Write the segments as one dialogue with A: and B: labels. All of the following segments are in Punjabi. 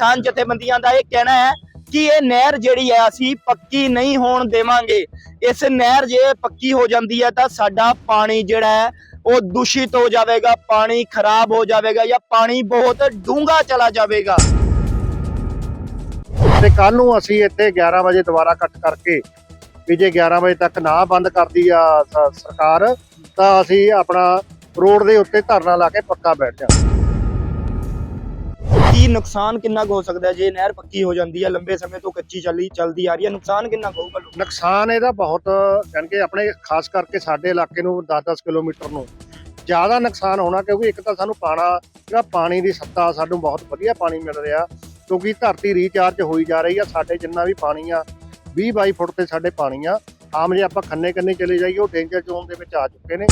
A: ਕਿਸਾਨ ਜਥੇਬੰਦੀਆਂ ਦਾ ਇਹ ਕਹਿਣਾ ਹੈ ਕਿ ਇਹ ਨਹਿਰ ਜਿਹੜੀ ਹੈ, ਅਸੀਂ ਪੱਕੀ ਨਹੀਂ ਹੋਣ ਦੇਵਾਂਗੇ। ਇਸ ਨਹਿਰ ਜੇ ਪੱਕੀ ਹੋ ਜਾਂਦੀ ਹੈ ਤਾਂ ਸਾਡਾ ਪਾਣੀ ਜਿਹੜਾ ਹੈ, ਉਹ ਦੂਸ਼ਿਤ ਹੋ ਜਾਵੇਗਾ, ਪਾਣੀ ਖਰਾਬ ਹੋ ਜਾਵੇਗਾ ਜਾਂ ਪਾਣੀ ਬਹੁਤ ਡੂੰਘਾ ਚਲਾ ਜਾਵੇਗਾ।
B: ਤੇ ਕੱਲ ਨੂੰ ਅਸੀਂ ਇੱਥੇ 11 ਵਜੇ ਦੁਬਾਰਾ ਕੱਟ ਕਰਕੇ ਵੀ ਜੇ 11 ਵਜੇ ਤੱਕ ਨਾ ਬੰਦ ਕਰਦੀ ਆ ਸਰਕਾਰ, ਤਾਂ ਅਸੀਂ ਆਪਣਾ ਰੋਡ ਦੇ ਉੱਤੇ ਧਰਨਾ ਲਾ ਕੇ ਪੱਕਾ ਬੈਠ ਜਾ
A: ਕੀ ਨੁਕਸਾਨ ਕਿੰਨਾ ਕੁ ਹੋ ਸਕਦਾ ਜੇ ਨਹਿਰ ਪੱਕੀ ਹੋ ਜਾਂਦੀ ਹੈ, ਲੰਬੇ ਸਮੇਂ ਤੋਂ ਕੱਚੀ ਚੱਲੀ ਚੱਲਦੀ ਆ ਰਹੀ ਹੈ, ਨੁਕਸਾਨ ਕਿੰਨਾ ਕੁ ਹੋਊਗਾ
B: ਨੁਕਸਾਨ ਇਹਦਾ ਬਹੁਤ, ਜਾਣੀ ਕਿ ਆਪਣੇ ਖਾਸ ਕਰਕੇ ਸਾਡੇ ਇਲਾਕੇ ਨੂੰ 10-10 ਕਿਲੋਮੀਟਰ ਨੂੰ ਜ਼ਿਆਦਾ ਨੁਕਸਾਨ ਹੋਣਾ, ਕਿਉਂਕਿ ਇੱਕ ਤਾਂ ਸਾਨੂੰ ਪਾਣਾ, ਜਿਹੜਾ ਪਾਣੀ ਦੀ ਸੱਤਾ ਸਾਨੂੰ ਬਹੁਤ ਵਧੀਆ ਪਾਣੀ ਮਿਲ ਰਿਹਾ, ਕਿਉਂਕਿ ਧਰਤੀ ਰੀਚਾਰਜ ਹੋਈ ਜਾ ਰਹੀ ਆ, ਸਾਡੇ ਜਿੰਨਾ ਵੀ ਪਾਣੀ ਆ 20 22 ਫੁੱਟ ਤੇ ਸਾਡੇ ਪਾਣੀ ਆ। ਆਮ ਜੇ ਆਪਾਂ ਖੰਨੇ ਕੰਨੇ ਚਲੇ ਜਾਈਏ, ਉਹ ਡੇਂਜਰ ਜ਼ੋਨ ਦੇ ਵਿੱਚ ਆ ਚੁੱਕੇ ਨੇ।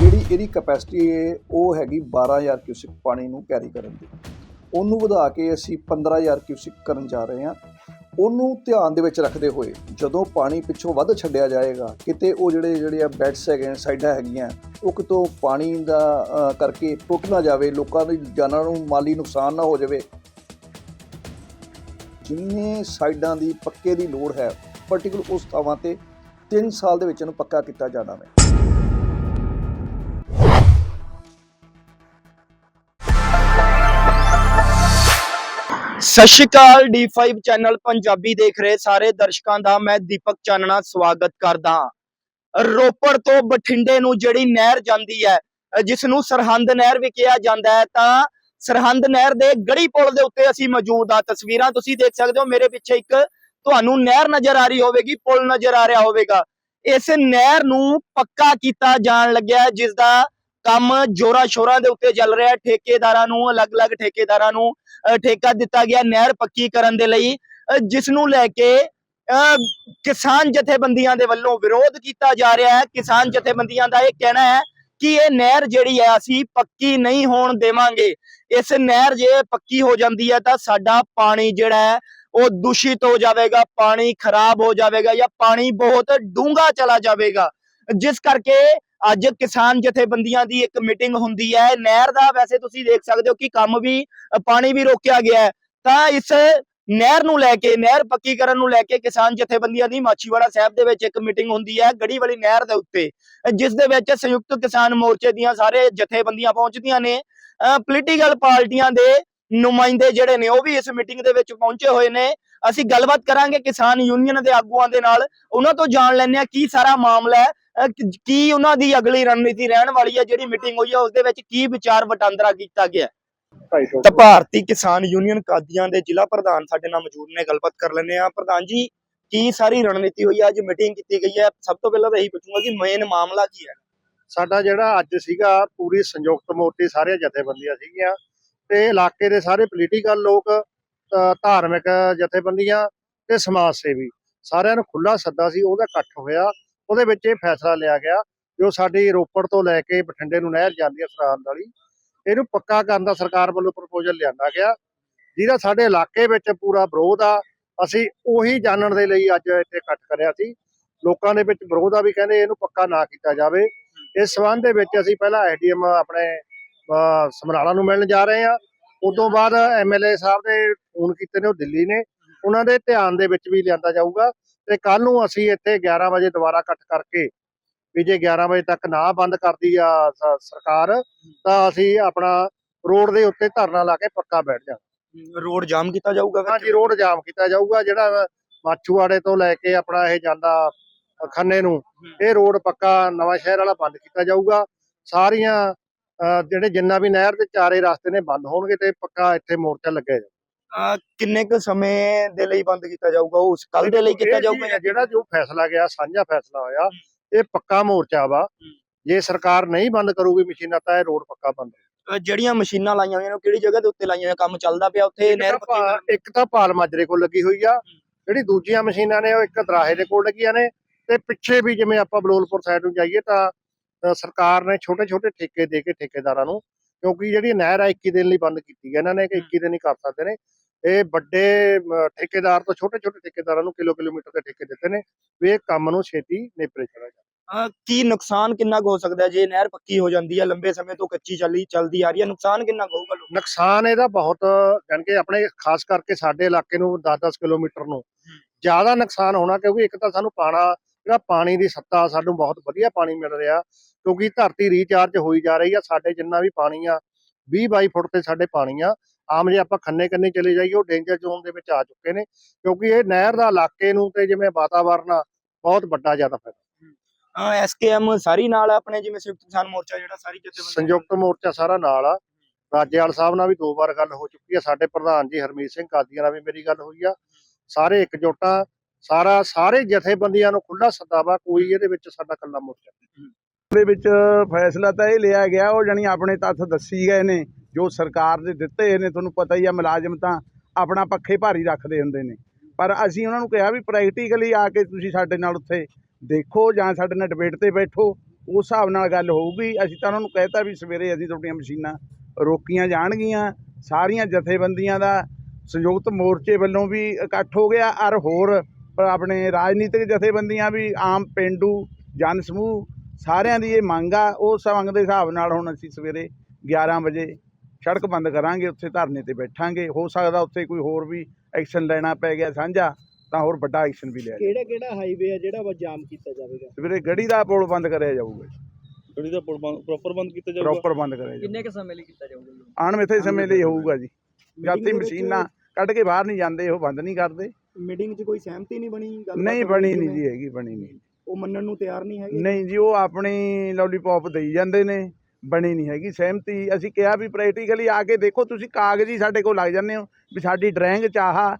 C: ਜਿਹੜੀ ਇਹਦੀ ਕਪੈਸਿਟੀ ਹੈ, ਉਹ ਹੈਗੀ 12000 ਕਿਊਸਿਕ ਪਾਣੀ ਨੂੰ ਕੈਰੀ ਕਰਨ ਦੀ। ਉਹਨੂੰ ਵਧਾ ਕੇ ਅਸੀਂ 15000 ਕਿਊਸਿਕ ਕਰਨ ਜਾ ਰਹੇ ਹਾਂ। ਉਹਨੂੰ ਧਿਆਨ ਦੇ ਵਿੱਚ ਰੱਖਦੇ ਹੋਏ ਜਦੋਂ ਪਾਣੀ ਪਿੱਛੋਂ ਵੱਧ ਛੱਡਿਆ ਜਾਏਗਾ, ਕਿਤੇ ਉਹ ਜਿਹੜੇ ਜਿਹੜੇ ਆ ਬੈਡਸ ਹੈਗੇ ਨੇ ਸਾਈਡਾਂ ਹੈਗੀਆਂ, ਉਹ ਕਿਤੋਂ ਪਾਣੀ ਦਾ ਕਰਕੇ ਟੁੱਟ ਨਾ ਜਾਵੇ, ਲੋਕਾਂ ਦੀ ਜਾਨਾਂ ਨੂੰ ਮਾਲੀ ਨੁਕਸਾਨ ਨਾ ਹੋ ਜਾਵੇ। ਜਿੰਨੇ ਸਾਈਡਾਂ ਦੀ ਪੱਕੇ ਦੀ ਲੋੜ ਹੈ ਪਾਰਟਿਕੂਲਰ ਉਸ ਥਾਵਾਂ ਤੇ 3 ਸਾਲ ਦੇ ਵਿੱਚ ਇਹਨੂੰ ਪੱਕਾ ਕੀਤਾ ਜਾਣਾ ਹੈ
A: ਸਤਿ ਸ਼੍ਰੀ ਅਕਾਲ D5 ਚੈਨਲ ਪੰਜਾਬੀ ਦੇਖ ਰਹੇ ਸਾਰੇ ਦਰਸ਼ਕਾਂ ਦਾ ਮੈਂ ਦੀਪਕ ਚਾਨਣਾ ਸਵਾਗਤ ਕਰਦਾ ਰੋਪੜ ਤੋਂ ਬਠਿੰਡੇ ਨੂੰ ਜਿਹੜੀ ਨਹਿਰ ਜਾਂਦੀ ਹੈ ਜਿਸ ਨੂੰ ਸਰਹੰਦ ਨਹਿਰ ਵੀ ਕਿਹਾ ਜਾਂਦਾ ਹੈ ਤਾਂ ਸਰਹੰਦ ਨਹਿਰ ਦੇ ਗੜੀ ਪੁਲ ਦੇ ਉੱਤੇ ਅਸੀਂ ਮੌਜੂਦ ਆ ਤਸਵੀਰਾਂ ਤੁਸੀਂ ਦੇਖ ਸਕਦੇ ਹੋ ਮੇਰੇ ਪਿੱਛੇ ਇੱਕ ਤੁਹਾਨੂੰ ਨਹਿਰ ਨਜ਼ਰ ਆ ਰਹੀ ਹੋਵੇਗੀ ਪੁਲ ਨਜ਼ਰ ਆ ਰਿਹਾ ਹੋਵੇਗਾ। ਇਸ ਨਹਿਰ ਨੂੰ ਪੱਕਾ ਕੀਤਾ ਜਾਣ ਲੱਗਿਆ ਹੈ, ਜਿਸ ਦਾ ਕੰਮ ਜੋਰਾ ਸ਼ੋਰਾਂ ਦੇ ਉੱਤੇ ਚੱਲ ਰਿਹਾ ਹੈ। ਠੇਕੇਦਾਰਾਂ ਨੂੰ ਅਲੱਗ-ਅਲੱਗ ਠੇਕੇਦਾਰਾਂ ਨੂੰ ਠੇਕਾ ਦਿੱਤਾ ਗਿਆ ਨਹਿਰ ਪੱਕੀ ਕਰਨ ਦੇ ਲਈ ਅ, ਜਿਸ ਨੂੰ ਲੈ ਕੇ ਕਿਸਾਨ ਜਥੇਬੰਦੀਆਂ ਦੇ ਵੱਲੋਂ ਵਿਰੋਧ ਕੀਤਾ ਜਾ ਰਿਹਾ ਹੈ। ਕਿਸਾਨ ਜਥੇਬੰਦੀਆਂ ਦਾ ਇਹ ਕਹਿਣਾ ਹੈ ਕਿ ਇਹ ਨਹਿਰ ਜਿਹੜੀ ਹੈ ਅਸੀਂ ਪੱਕੀ ਨਹੀਂ ਹੋਣ ਦੇਵਾਂਗੇ। ਇਸ ਨਹਿਰ ਜੇ ਪੱਕੀ ਹੋ ਜਾਂਦੀ ਹੈ ਤਾਂ ਸਾਡਾ ਪਾਣੀ ਜਿਹੜਾ ਹੈ ਉਹ ਦੂਸ਼ਿਤ ਹੋ ਜਾਵੇਗਾ ਪਾਣੀ ਖਰਾਬ ਹੋ ਜਾਵੇਗਾ ਜਾਂ ਪਾਣੀ ਬਹੁਤ ਡੂੰਘਾ ਚਲਾ ਜਾਵੇਗਾ। ਜਿਸ ਕਰਕੇ ਅੱਜ ਕਿਸਾਨ ਜਥੇਬੰਦੀਆਂ ਦੀ ਇੱਕ ਮੀਟਿੰਗ ਹੁੰਦੀ ਹੈ। ਨਹਿਰ ਦਾ ਵੈਸੇ ਤੁਸੀਂ ਦੇਖ ਸਕਦੇ ਹੋ ਕਿ ਕੰਮ ਵੀ ਪਾਣੀ ਵੀ ਰੋਕਿਆ ਗਿਆ ਹੈ। ਤਾਂ ਇਸ ਨਹਿਰ ਨੂੰ ਲੈ ਕੇ, ਨਹਿਰ ਪੱਕੀ ਕਰਨ ਨੂੰ ਲੈ ਕੇ ਕਿਸਾਨ ਜਥੇਬੰਦੀਆਂ ਦੀ ਮਾਛੀਵਾੜਾ ਸਾਹਿਬ ਦੇ ਵਿੱਚ ਇੱਕ ਮੀਟਿੰਗ ਹੁੰਦੀ ਹੈ ਗੜੀ ਵਾਲੀ ਨਹਿਰ ਦੇ ਉੱਤੇ। ਜਿਸ ਦੇ ਵਿੱਚ ਸੰਯੁਕਤ ਕਿਸਾਨ ਮੋਰਚੇ ਦੀਆਂ ਸਾਰੇ ਜਥੇਬੰਦੀਆਂ ਪਹੁੰਚਦੀਆਂ ਨੇ। ਪੋਲੀਟੀਕਲ ਪਾਰਟੀਆਂ ਦੇ ਨੁਮਾਇੰਦੇ ਜਿਹੜੇ ਨੇ ਉਹ ਵੀ ਇਸ ਮੀਟਿੰਗ ਦੇ ਵਿੱਚ ਪਹੁੰਚੇ ਹੋਏ ਨੇ। ਅਸੀਂ ਗੱਲਬਾਤ ਕਰਾਂਗੇ ਕਿਸਾਨ ਯੂਨੀਅਨ ਦੇ ਆਗੂਆਂ ਦੇ ਨਾਲ। ਉਹਨਾਂ ਤੋਂ ਜਾਣ ਲੈਂਦੇ ਆ ਕੀ ਸਾਰਾ ਮਾਮਲਾ ਹੈ। ਕਿ- ਉਹਨਾਂ ਦੀ ਅਗਲੀ ਰਣਨੀਤੀ ਰਹਿਣ ਵਾਲੀ ਹੈ ਜਿਹੜੀ ਮੀਟਿੰਗ ਹੋਈ ਹੈ ਉਸ ਦੇ ਵਿੱਚ ਕੀ ਵਿਚਾਰ ਵਟਾਂਦਰਾ ਕੀਤਾ ਗਿਆ
B: 250
A: ਤਾਂ ਭਾਰਤੀ ਕਿਸਾਨ ਯੂਨੀਅਨ ਕਾਦੀਆਂ ਦੇ ਜ਼ਿਲ੍ਹਾ ਪ੍ਰਧਾਨ ਸਾਡੇ ਨਾਲ ਮੌਜੂਦ ਨੇ ਗੱਲਬਾਤ ਕਰ ਲੈਂਦੇ ਆ ਪ੍ਰਧਾਨ ਜੀ ਕੀ ਸਾਰੀ ਰਣਨੀਤੀ ਹੋਈ ਹੈ? ਅੱਜ ਮੀਟਿੰਗ ਕੀਤੀ ਗਈ ਹੈ। ਸਭ ਤੋਂ ਪਹਿਲਾਂ ਤਾਂ ਇਹੀ ਪੁੱਛੂੰਗਾ ਕਿ ਮੇਨ ਮਾਮਲਾ ਕੀ ਹੈ?
B: ਸਾਡਾ ਜਿਹੜਾ ਅੱਜ ਸੀਗਾ ਪੂਰੀ ਸੰਯੁਕਤ ਮੋਰਚੇ ਸਾਰੇ ਜਥੇਬੰਦੀਆਂ ਸੀਗੀਆਂ ਤੇ ਇਲਾਕੇ ਦੇ ਸਾਰੇ ਪੋਲੀਟੀਕਲ ਲੋਕ ਧਾਰਮਿਕ ਜਥੇਬੰਦੀਆਂ ਤੇ ਸਮਾਜ ਸੇਵੀ ਸਾਰਿਆਂ ਨੂੰ ਖੁੱਲਾ ਸੱਦਾ ਸੀ ਉਹਦਾ ਇਕੱਠ ਹੋਇਆ। ਉਹਦੇ ਵਿੱਚ ਇਹ ਫੈਸਲਾ ਲਿਆ ਗਿਆ ਜੋ ਸਾਡੀ ਰੋਪੜ ਤੋਂ ਲੈ ਕੇ ਬਠਿੰਡੇ ਨੂੰ ਨਹਿਰ ਜਾਂਦੀ ਹੈ ਸਰਹੰਦ ਵਾਲੀ। ਇਹਨੂੰ ਪੱਕਾ ਕਰਨ ਦਾ ਸਰਕਾਰ ਵੱਲੋਂ ਪ੍ਰਪੋਜ਼ਲ ਲਿਆਂਦਾ ਗਿਆ। ਜਿਹਦਾ ਸਾਡੇ ਇਲਾਕੇ ਵਿੱਚ ਪੂਰਾ ਵਿਰੋਧ ਆ ਅਸੀਂ ਉਹੀ ਜਾਣਨ ਦੇ ਲਈ ਅੱਜ ਇੱਥੇ ਇਕੱਠ ਕਰਿਆ ਸੀ। ਲੋਕਾਂ ਦੇ ਵਿੱਚ ਵਿਰੋਧ ਆ ਵੀ ਕਹਿੰਦੇ ਇਹਨੂੰ ਪੱਕਾ ਨਾ ਕੀਤਾ ਜਾਵੇ। ਇਸ ਸਬੰਧ ਦੇ ਵਿੱਚ ਅਸੀਂ ਪਹਿਲਾਂ ਐਡੀਐਮ ਆਪਣੇ ਅਹ, ਸਮਰਾਲਾ ਨੂੰ ਮਿਲਣ ਜਾ ਰਹੇ ਹਾਂ। ਉਦੋਂ ਬਾਅਦ ਐਮਐਲਏ ਸਾਹਿਬ ਦੇ ਫੋਨ ਕੀਤੇ ਨੇ ਉਹ ਦਿੱਲੀ ਨੇ। ਉਹਨਾਂ ਦੇ ਧਿਆਨ ਦੇ ਵਿੱਚ ਵੀ ਲਿਆਂਦਾ ਜਾਊਗਾ। ਤੇ ਕੱਲ ਨੂੰ ਅਸੀਂ ਇੱਥੇ 11 ਵਜੇ ਦੁਬਾਰਾ ਕੱਟ ਕਰਕੇ ਵੀ ਜੇ 11 ਵਜੇ ਤੱਕ ਨਾ ਬੰਦ ਕਰਦੀ ਆ ਸਰਕਾਰ ਤਾਂ ਅਸੀਂ ਆਪਣਾ ਰੋਡ ਦੇ ਉੱਤੇ ਧਰਨਾ ਲਾ ਕੇ ਪੱਕਾ ਬੈਠ ਜਾ
A: ਰੋਡ ਜਾਮ ਕੀਤਾ ਜਾਊਗਾ?
B: ਹਾਂਜੀ ਰੋਡ ਜਾਮ ਕੀਤਾ ਜਾਊਗਾ ਜਿਹੜਾ ਮਾਛੂਵਾੜੇ ਤੋਂ ਲੈ ਕੇ ਆਪਣਾ ਇਹ ਜਾਂਦਾ ਖੰਨੇ ਨੂੰ ਇਹ ਰੋਡ ਪੱਕਾ ਨਵਾਂ ਸ਼ਹਿਰ ਵਾਲਾ ਬੰਦ ਕੀਤਾ ਜਾਊਗਾ। ਸਾਰੀਆਂ ਜਿਹੜੇ ਜਿੰਨਾ ਵੀ ਨਹਿਰ ਦੇ ਚਾਰੇ ਰਸਤੇ ਨੇ ਬੰਦ ਹੋਣਗੇ ਤੇ ਪੱਕਾ ਇੱਥੇ ਮੋਰਚਾ ਲੱਗੇਗਾ
A: ਕਿੰਨੇ ਕੁ ਸਮੇਂ ਦੇ ਲਈ ਬੰਦ ਕੀਤਾ ਜਾਊਗਾ? ਉਸ ਕੱਲ ਦੇ ਲਈ ਕੀਤਾ ਜਾਊਗਾ
B: ਚੀਜ਼ ਜਿਹੜਾ ਜੋ ਫੈਸਲਾ ਗਿਆ ਸਾਂਝਾ ਫੈਸਲਾ ਹੋਇਆ ਇਹ ਪੱਕਾ ਮੋਰਚਾ ਵਾ। ਜੇ ਸਰਕਾਰ ਨਹੀਂ ਬੰਦ ਕਰੂਗੀ ਮਸ਼ੀਨਾਂ ਤਾਂ ਇਹ ਰੋਡ ਪੱਕਾ ਬੰਦ
A: ਜਿਹੜੀਆਂ ਮਸ਼ੀਨਾਂ ਲਾਈਆਂ ਹੋਈਆਂ ਨੇ ਕਿਹੜੀ ਜਗ੍ਹਾ ਦੇ ਉੱਤੇ ਲਾਈਆਂ ਹੋਈਆਂ? ਕੰਮ ਚੱਲਦਾ ਪਿਆ ਉੱਥੇ ਨਹਿਰ
B: ਇੱਕ
A: ਪੱਕੀ
B: ਤਾਂ ਇੱਕ ਪਾਲ ਮਾਜਰੇ ਕੋਲ ਲੱਗੀ ਹੋਈ ਆ। ਜਿਹੜੀ ਦੂਜੀਆਂ ਮਸ਼ੀਨਾਂ ਨੇ ਉਹ ਇੱਕ ਦਰਾਹੇ ਦੇ ਕੋਲ ਲੱਗੀਆਂ ਨੇ। ਤੇ ਪਿੱਛੇ ਵੀ ਜਿਵੇਂ ਆਪਾਂ ਬਲੋਲਪੁਰ ਸਾਈਡ ਨੂੰ ਜਾਈਏ ਤਾਂ ਸਰਕਾਰ ਨੇ ਛੋਟੇ ਛੋਟੇ ਠੇਕੇ ਦੇ ਕੇ ਠੇਕੇਦਾਰਾਂ ਨੂੰ ਕਿਉਂਕਿ ਜਿਹੜੀ ਨਹਿਰ ਆ 21 ਦਿਨ ਲਈ ਬੰਦ ਕੀਤੀ ਹੈ ਇਹਨਾਂ ਨੇ ਕਿ 21 ਦਿਨ ਹੀ ਕਰ ਸਕਦੇ ਨੇ। ਇਹ ਵੱਡੇ ਠੇਕੇਦਾਰ ਤੋਂ ਛੋਟੇ ਛੋਟੇ ਠੇਕੇਦਾਰਾਂ ਨੂੰ ਕਿਲੋ ਕਿਲੋਮੀਟਰ ਦੇ ਠੇਕੇ ਦਿੱਤੇ ਨੇ ਵੀ ਇਹ ਕੰਮ ਨੂੰ ਛੇਤੀ ਨੇਪਰੇ ਚੜਾ
A: ਅਹ ਕੀ ਨੁਕਸਾਨ ਕਿੰਨਾ ਕੁ ਹੋ ਸਕਦਾ ਜੇ ਨਹਿਰ ਪੱਕੀ ਹੋ ਜਾਂਦੀ ਹੈ ਲੰਬੇ ਸਮੇਂ ਤੋਂ ਕੱਚੀ ਚੱਲੀ ਚੱਲਦੀ ਆ ਰਹੀ ਹੈ ਨੁਕਸਾਨ ਕਿੰਨਾ ਕੁ ਹੋਊਗਾ ਲੋਕਾਂ
B: ਨੁਕਸਾਨ ਇਹਦਾ ਬਹੁਤ ਜਾਣੀ ਕਿ ਆਪਣੇ ਖਾਸ ਕਰਕੇ ਸਾਡੇ ਇਲਾਕੇ ਨੂੰ 10-10 ਕਿਲੋਮੀਟਰ ਨੂੰ ਜ਼ਿਆਦਾ ਨੁਕਸਾਨ ਹੋਣਾ ਕਿਉਂਕਿ ਇੱਕ ਤਾਂ ਸਾਨੂੰ ਪਾਣਾ ਜਿਹੜਾ ਪਾਣੀ ਦੀ ਸੱਤਾ ਸਾਨੂੰ ਬਹੁਤ ਵਧੀਆ ਪਾਣੀ ਮਿਲ ਰਿਹਾ ਕਿਉਂਕਿ ਧਰਤੀ ਰੀਚਾਰਜ ਹੋਈ ਜਾ ਰਹੀ ਆ ਸਾਡੇ ਜਿੰਨਾ ਵੀ ਪਾਣੀ ਆ 20 22 ਫੁੱਟ ਤੇ ਸਾਡੇ ਪਾਣੀ ਆ ਆਮ ਜੇ ਆਪਾਂ ਖੰਨੇ ਕੰਨੇ ਚਲੇ ਜਾਈਏ ਉਹ ਡੇਂਜਰ ਜ਼ੋਨ ਦੇ ਵਿੱਚ ਆ ਚੁੱਕੇ ਨੇ ਕਿਉਂਕਿ ਇਹ ਨਹਿਰ ਦਾ ਇਲਾਕੇ ਨੂੰ ਤੇ ਜਿਵੇਂ ਵਾਤਾਵਰਨ ਆ ਬਹੁਤ ਵੱਡਾ ਜ਼ਿਆਦਾ ਫਾਇਦਾ।
A: ਐਸਕੇਐਮ ਸਾਰੀ ਨਾਲ ਆਪਣੇ ਜਿਵੇਂ ਸੰਯੁਕਤ ਕਿਸਾਨ ਮੋਰਚਾ ਜਿਹੜਾ ਸਾਰੀ ਜਥੇਬੰਦੀ
B: ਸੰਯੁਕਤ ਮੋਰਚਾ ਸਾਰਾ ਨਾਲ ਆ। ਰਾਜੇਵਾਲ ਸਾਹਿਬ ਨਾਲ ਵੀ ਦੋ ਵਾਰ ਗੱਲ ਹੋ ਚੁੱਕੀ ਆ ਸਾਡੇ ਪ੍ਰਧਾਨ ਜੀ ਹਰਮੀਤ ਸਿੰਘ ਕਾਦੀਆਂ ਨਾਲ ਵੀ ਮੇਰੀ ਗੱਲ ਹੋਈ ਆ। ਸਾਰੇ ਇਕਜੁੱਟਾ ਸਾਰਾ ਸਾਰੇ ਜਥੇਬੰਦੀਆਂ ਨੂੰ ਖੁੱਲਾ ਸੱਦਾ ਵਾ ਕੋਈ ਇਹਦੇ ਵਿੱਚ ਸਾਡਾ ਕੱਲਾ ਮੋਰਚਾ ਨਹੀਂ।
D: ਦੇ ਵਿੱਚ ਫੈਸਲਾ ਤਾਂ ਇਹ ਲਿਆ ਗਿਆ ਉਹ ਜਾਨੀ ਆਪਣੇ ਤੱਥ ਦੱਸੀ ਗਏ ਨੇ ਜੋ ਸਰਕਾਰ ਦੇ ਦਿੱਤੇ ਹੋਏ ਨੇ, ਤੁਹਾਨੂੰ ਪਤਾ ਹੀ ਆ ਮੁਲਾਜ਼ਮ ਤਾਂ ਆਪਣਾ ਪੱਖੇ ਭਾਰੀ ਰੱਖਦੇ ਹੁੰਦੇ ਨੇ। ਪਰ ਅਸੀਂ ਉਹਨਾਂ ਨੂੰ ਕਿਹਾ ਵੀ ਪ੍ਰੈਕਟੀਕਲੀ ਆ ਕੇ ਤੁਸੀਂ ਸਾਡੇ ਨਾਲ ਉੱਥੇ ਦੇਖੋ ਜਾਂ ਸਾਡੇ ਨਾਲ ਡਿਬੇਟ ਤੇ ਬੈਠੋ ਉਸ ਹਿਸਾਬ ਨਾਲ ਗੱਲ ਹੋਊਗੀ। ਅਸੀਂ ਤਾਂ ਉਹਨਾਂ ਨੂੰ ਕਹਿਤਾ ਵੀ ਸਵੇਰੇ ਅਸੀਂ ਤੁਹਾਡੀਆਂ ਮਸ਼ੀਨਾਂ ਰੋਕੀਆਂ ਜਾਣਗੀਆਂ, ਸਾਰੀਆਂ ਜਥੇਬੰਦੀਆਂ ਦਾ ਸੰਯੁਕਤ ਮੋਰਚੇ ਵੱਲੋਂ ਵੀ ਇਕੱਠ ਹੋ ਗਿਆ, ਔਰ ਹੋਰ ਆਪਣੇ ਰਾਜਨੀਤਿਕ ਜਥੇਬੰਦੀਆਂ ਵੀ, ਆਮ ਪਿੰਡੂ, ਜਨ ਸਮੂਹ, ਸਾਰਿਆਂ ਦੀ ਇਹ ਮੰਗ ਆ। ਉਸ ਮੰਗ ਦੇ ਹਿਸਾਬ ਨਾਲ ਹੁਣ ਅਸੀਂ ਸਵੇਰੇ 11 ਵਜੇ ਸੜਕ ਬੰਦ ਕਰਾਂਗੇ ਉੱਥੇ ਧਰਨੇ ਤੇ ਬੈਠਾਂਗੇ। ਹੋ ਸਕਦਾ ਉੱਥੇ ਕੋਈ ਹੋਰ ਵੀ ਐਕਸ਼ਨ ਲੈਣਾ ਪੈ ਗਿਆ ਸਾਂਝਾ ਤਾਂ ਹੋਰ ਵੱਡਾ ਐਕਸ਼ਨ ਵੀ ਲਿਆ
E: ਕਿਹੜਾ ਕਿਹੜਾ ਹਾਈਵੇ ਆ ਜਿਹੜਾ ਵਾ ਜਾਮ ਕੀਤਾ ਜਾਵੇਗਾ?
D: ਸਵੇਰੇ ਗੜੀ ਦਾ ਪੁਲ ਬੰਦ ਕਰਿਆ ਜਾਊਗਾ
E: ਗੱਡੀ ਦਾ ਪ੍ਰੋਪਰ ਬੰਦ ਕੀਤਾ ਜਾਊਗਾ?
D: ਪ੍ਰੋਪਰ ਬੰਦ ਕਰਿਆ ਜਾਊਗਾ।
E: ਕਿੰਨੇ ਕ ਸਮੇਂ ਲਈ ਕੀਤਾ ਜਾਊਗਾ ਜੀ?
D: ਅਣਮਿੱਥੇ ਸਮੇਂ ਲਈ ਹੋਊਗਾ ਜੀ। ਜਾਤੀ ਮਸ਼ੀਨਾਂ ਕੱਢ ਕੇ ਬਾਹਰ ਨਹੀਂ ਜਾਂਦੇ ਉਹ ਬੰਦ ਨਹੀਂ ਕਰਦੇ।
A: ਮੀਟਿੰਗ 'ਚ ਕੋਈ ਸਹਿਮਤੀ ਨਹੀਂ ਬਣੀ ਗੱਲਬਾਤ
D: ਨਹੀਂ ਬਣੀ ਨਹੀਂ? ਜੀ ਹੈਗੀ ਬਣੀ ਨਹੀਂ।
A: ਉਹ ਮੰਨਣ ਨੂੰ ਤਿਆਰ ਨਹੀਂ ਹੈਗੇ?
D: ਨਹੀਂ ਜੀ ਉਹ ਆਪਣੀ ਲੋਲੀਪੌਪ ਦੇਈ ਜਾਂਦੇ ਨੇ। ਬਣੀ ਨਹੀਂ ਹੈਗੀ, ਸਹਿਮਤੀ ਅਸੀਂ ਕਿਹਾ ਵੀ ਪ੍ਰੈਕਟੀਕਲੀ ਆ ਕੇ ਦੇਖੋ, ਤੁਸੀਂ ਕਾਗਜ਼ ਹੀ ਸਾਡੇ ਕੋਲ ਲੱਗ ਜਾਂਦੇ ਹੋ ਵੀ ਸਾਡੀ ਡਰਾਇੰਗ ਚਾਹਾ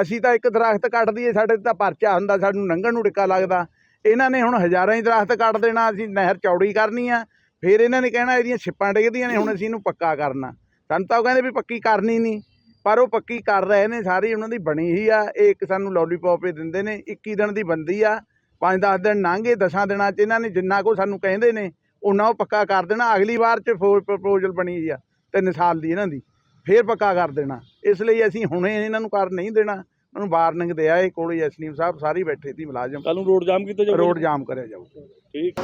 D: ਅਸੀਂ ਤਾਂ ਇੱਕ ਦਰਖਤ ਕੱਟ ਦਈਏ, ਸਾਡੇ ਤਾਂ ਪਰਚਾ ਹੁੰਦਾ, ਸਾਨੂੰ ਲੰਘਣ ਨੂੰ ਟਿੱਕਾ ਲੱਗਦਾ। ਇਹਨਾਂ ਨੇ ਹੁਣ ਹਜ਼ਾਰਾਂ ਹੀ ਦਰਖਤ ਕੱਟ ਦੇਣਾ, ਅਸੀਂ ਨਹਿਰ ਚੌੜੀ ਕਰਨੀ ਆ। ਫਿਰ ਇਹਨਾਂ ਨੇ ਕਹਿਣਾ ਇਹਦੀਆਂ ਛਿੱਪਾਂ ਡਿੱਗਦੀਆਂ ਨੇ, ਹੁਣ ਅਸੀਂ ਇਹਨੂੰ ਪੱਕਾ ਕਰਨਾ। ਸਾਨੂੰ ਤਾਂ ਉਹ ਕਹਿੰਦੇ ਵੀ ਪੱਕੀ ਕਰਨੀ ਨਹੀਂ, ਪਰ ਉਹ ਪੱਕੀ ਕਰ ਰਹੇ ਨੇ, ਸਾਰੀ ਉਹਨਾਂ ਦੀ ਬਣੀ ਹੀ ਆ। ਇਹ ਇੱਕ ਸਾਨੂੰ ਲੋਲੀਪੌਪ ਹੀ ਦਿੰਦੇ ਨੇ 21 ਦਿਨ ਦੀ ਬੰਦੀ ਆ। 5-10 ਦਿਨ ਲੰਘੇ 10 ਦਿਨਾਂ 'ਚ ਇਹਨਾਂ ਨੇ ਜਿੰਨਾ ਕੋ ਸਾਨੂੰ ਕਹਿੰਦੇ ਨੇ ਉਹਨਾਂ ਉਹ ਪੱਕਾ ਕਰ ਦੇਣਾ ਅਗਲੀ ਵਾਰ 'ਚ ਪ੍ਰਪੋਜ਼ਲ ਬਣੀ ਆ ਤਿੰਨ ਸਾਲ ਦੀ ਇਹਨਾਂ ਦੀ ਫੇਰ ਪੱਕਾ ਕਰ ਦੇਣਾ। ਇਸ ਲਈ ਅਸੀਂ ਹੁਣੇ ਇਹਨਾਂ ਨੂੰ ਕਰ ਨਹੀਂ ਦੇਣਾ ਉਹਨਾਂ ਨੂੰ ਵਾਰਨਿੰਗ ਦਿਆ ਇਹ ਕੋਲ ਐਸਨੀਮ ਸਾਹਿਬ ਸਾਰੀ ਬੈਠੇ ਸੀ ਮੁਲਾਜ਼ਮ।
E: ਕੱਲ ਨੂੰ ਰੋਡ ਜਾਮ ਕੀਤਾ ਜਾਊਗਾ?
D: ਰੋਡ ਜਾਮ ਕਰਿਆ ਜਾਊਗਾ
E: ਠੀਕ।